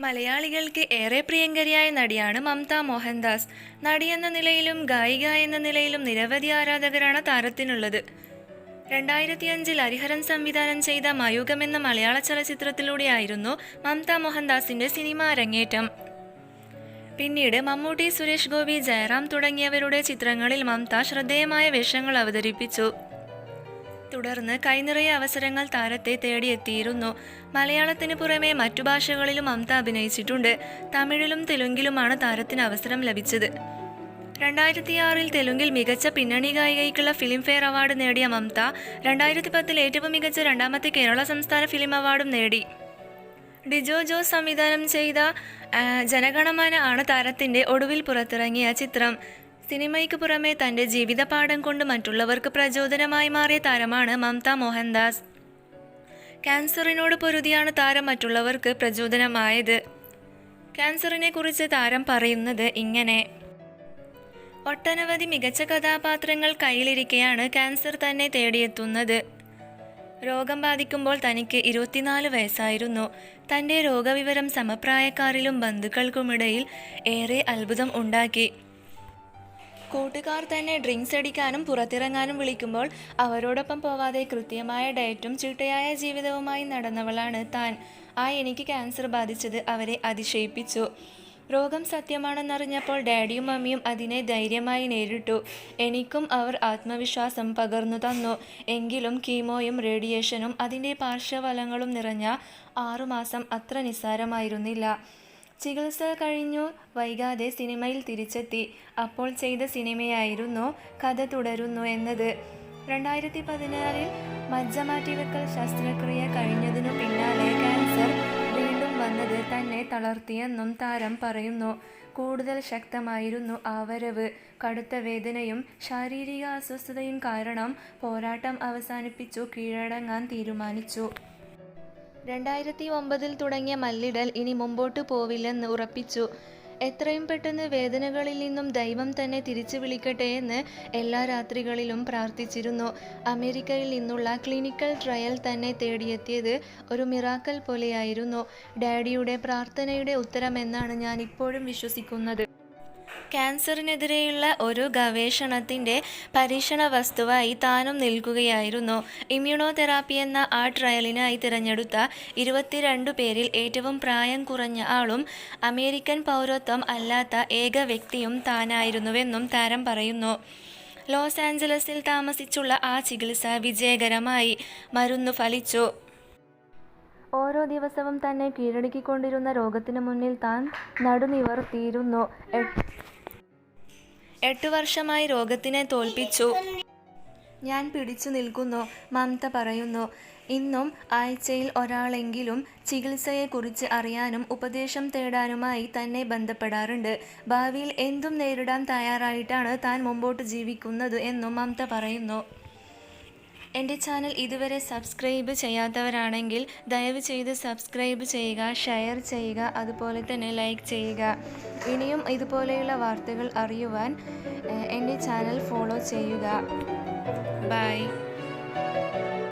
മലയാളികൾക്ക് ഏറെ പ്രിയങ്കരിയായ നടിയാണ് മമത മോഹൻദാസ്. നടി എന്ന നിലയിലും ഗായിക എന്ന നിലയിലും നിരവധി ആരാധകരാണ് താരത്തിനുള്ളത്. രണ്ടായിരത്തി അഞ്ചിൽ ഹരിഹരൻ സംവിധാനം ചെയ്ത മയൂകം എന്ന മലയാള ചലച്ചിത്രത്തിലൂടെയായിരുന്നു മമത മോഹൻദാസിന്റെ സിനിമ അരങ്ങേറ്റം. പിന്നീട് മമ്മൂട്ടി സുരേഷ് ഗോപി ജയറാം തുടങ്ങിയവരുടെ ചിത്രങ്ങളിൽ മമത ശ്രദ്ധേയമായ വേഷങ്ങൾ അവതരിപ്പിച്ചു. തുടർന്ന് കൈനിറയ അവസരങ്ങൾ താരത്തെ തേടിയെത്തിയിരുന്നു. മലയാളത്തിന് പുറമെ മറ്റു ഭാഷകളിലും മമത അഭിനയിച്ചിട്ടുണ്ട്. തമിഴിലും തെലുങ്കിലുമാണ് താരത്തിന് അവസരം ലഭിച്ചത്. രണ്ടായിരത്തി ആറിൽ തെലുങ്കിൽ മികച്ച പിന്നണി ഗായികയ്ക്കുള്ള ഫിലിംഫെയർ അവാർഡ് നേടിയ മമത രണ്ടായിരത്തി പത്തിൽ ഏറ്റവും മികച്ച രണ്ടാമത്തെ കേരള സംസ്ഥാന ഫിലിം അവാർഡും നേടി. ഡിജോ ജോസ് സംവിധാനം ചെയ്ത ജനഗണമാന ആണ് താരത്തിന്റെ ഒടുവിൽ പുറത്തിറങ്ങിയ ചിത്രം. സിനിമയ്ക്ക് പുറമെ തന്റെ ജീവിതപാഠം കൊണ്ട് മറ്റുള്ളവർക്ക് പ്രചോദനമായി മാറിയ താരമാണ് മംത മോഹൻദാസ്. ക്യാൻസറിനോട് പൊരുതിയാണ് താരം മറ്റുള്ളവർക്ക് പ്രചോദനമായത്. ക്യാൻസറിനെ കുറിച്ച് താരം പറയുന്നത് ഇങ്ങനെ. ഒട്ടനവധി മികച്ച കഥാപാത്രങ്ങൾ കയ്യിലിരിക്കെയാണ് ക്യാൻസർ തന്നെ തേടിയെത്തുന്നത്. രോഗം ബാധിക്കുമ്പോൾ തനിക്ക് ഇരുപത്തിനാല് വയസ്സായിരുന്നു. തന്റെ രോഗവിവരം സമപ്രായക്കാരിലും ബന്ധുക്കൾക്കുമിടയിൽ ഏറെ അത്ഭുതം ഉണ്ടാക്കി. കൂട്ടുകാർ തന്നെ ഡ്രിങ്ക്സ് അടിക്കാനും പുറത്തിറങ്ങാനും വിളിക്കുമ്പോൾ അവരോടൊപ്പം പോവാതെ കൃത്യമായ ഡയറ്റും ചിട്ടയായ ജീവിതവുമായി നടന്നവളാണ് താൻ. ആ എനിക്ക് ക്യാൻസർ ബാധിച്ചത് അവരെ അതിശയിപ്പിച്ചു. രോഗം സത്യമാണെന്നറിഞ്ഞപ്പോൾ ഡാഡിയും മമ്മിയും അതിനെ ധൈര്യമായി നേരിട്ടു. എനിക്കും അവർ ആത്മവിശ്വാസം പകർന്നു തന്നു. എങ്കിലും കീമോയും റേഡിയേഷനും അതിന്റെ പാർശ്വഫലങ്ങളും നിറഞ്ഞ ആറുമാസം അത്ര നിസ്സാരമായിരുന്നില്ല. ചികിത്സ കഴിഞ്ഞു. വൈകാതെ സിനിമയിൽ തിരിച്ചെത്തി. അപ്പോൾ ചെയ്ത സിനിമയായിരുന്നു കഥ തുടരുന്നു എന്നത്. രണ്ടായിരത്തി പതിനാറിൽ മജ്ജ മാറ്റിവെക്കൽ ശസ്ത്രക്രിയ കഴിഞ്ഞതിനു പിന്നാലെ ക്യാൻസർ വീണ്ടും വന്നത് തന്നെ തളർത്തിയെന്നും താരം പറയുന്നു. കൂടുതൽ ശക്തമായിരുന്നു ആവരവ്. വരവ് കടുത്ത വേദനയും ശാരീരിക അസ്വസ്ഥതയും കാരണം പോരാട്ടം അവസാനിപ്പിച്ചു. കീഴടങ്ങാൻ തീരുമാനിച്ചു. രണ്ടായിരത്തി ഒമ്പതിൽ തുടങ്ങിയ മല്ലിടൽ ഇനി മുമ്പോട്ട് പോവില്ലെന്ന് ഉറപ്പിച്ചു. എത്രയും പെട്ടെന്ന് വേദനകളിൽ നിന്നും ദൈവം തന്നെ തിരിച്ചു വിളിക്കട്ടെ എന്ന് എല്ലാ രാത്രികളിലും പ്രാർത്ഥിച്ചിരുന്നു. അമേരിക്കയിൽ നിന്നുള്ള ക്ലിനിക്കൽ ട്രയൽ തന്നെ തേടിയെത്തിയത് ഒരു മിറാക്കൽ പോലെയായിരുന്നു. ഡാഡിയുടെ പ്രാർത്ഥനയുടെ ഉത്തരമെന്നാണ് ഞാൻ ഇപ്പോഴും വിശ്വസിക്കുന്നത്. ക്യാൻസറിനെതിരെയുള്ള ഒരു ഗവേഷണത്തിന്റെ പരീക്ഷണ വസ്തുവായി താനും നിൽക്കുകയായിരുന്നു. ഇമ്മ്യൂണോതെറാപ്പി എന്ന ആ ട്രയലിനായി തിരഞ്ഞെടുത്ത ഇരുപത്തിരണ്ടു പേരിൽ ഏറ്റവും പ്രായം കുറഞ്ഞ ആളും അമേരിക്കൻ പൗരത്വം അല്ലാത്ത ഏക വ്യക്തിയും താനായിരുന്നുവെന്നും താരം പറയുന്നു. ലോസ് ആഞ്ചലസിൽ താമസിച്ചുള്ള ആ ചികിത്സ വിജയകരമായി. മരുന്ന് ഫലിച്ചു. ഓരോ ദിവസവും തന്നെ കീഴടക്കിക്കൊണ്ടിരുന്ന രോഗത്തിനു മുന്നിൽ താൻ നടുനിവർത്തിയിരുന്നു. എട്ട് വർഷമായി രോഗത്തിനെ തോൽപ്പിച്ചു. ഞാൻ പിടിച്ചു നിൽക്കുന്നു മമത പറയുന്നു. ഇന്നും ആഴ്ചയിൽ ഒരാളെങ്കിലും ചികിത്സയെക്കുറിച്ച് അറിയാനും ഉപദേശം തേടാനുമായി തന്നെ ബന്ധപ്പെടാറുണ്ട്. ഭാവിയിൽ എന്തും നേരിടാൻ തയ്യാറായിട്ടാണ് താൻ മുമ്പോട്ട് ജീവിക്കുന്നത് എന്നും മമത പറയുന്നു. എന്റെ ചാനൽ ഇതുവരെ സബ്സ്ക്രൈബ് ചെയ്യാത്തവരാണെങ്കിൽ ദയവ് ചെയ്ത് സബ്സ്ക്രൈബ് ചെയ്യുക ഷെയർ ചെയ്യുക അതുപോലെ തന്നെ ലൈക്ക് ചെയ്യുക. ഇനിയും ഇതുപോലെയുള്ള വാർത്തകൾ അറിയുവാൻ എന്റെ ചാനൽ ഫോളോ ചെയ്യുക. ബൈ.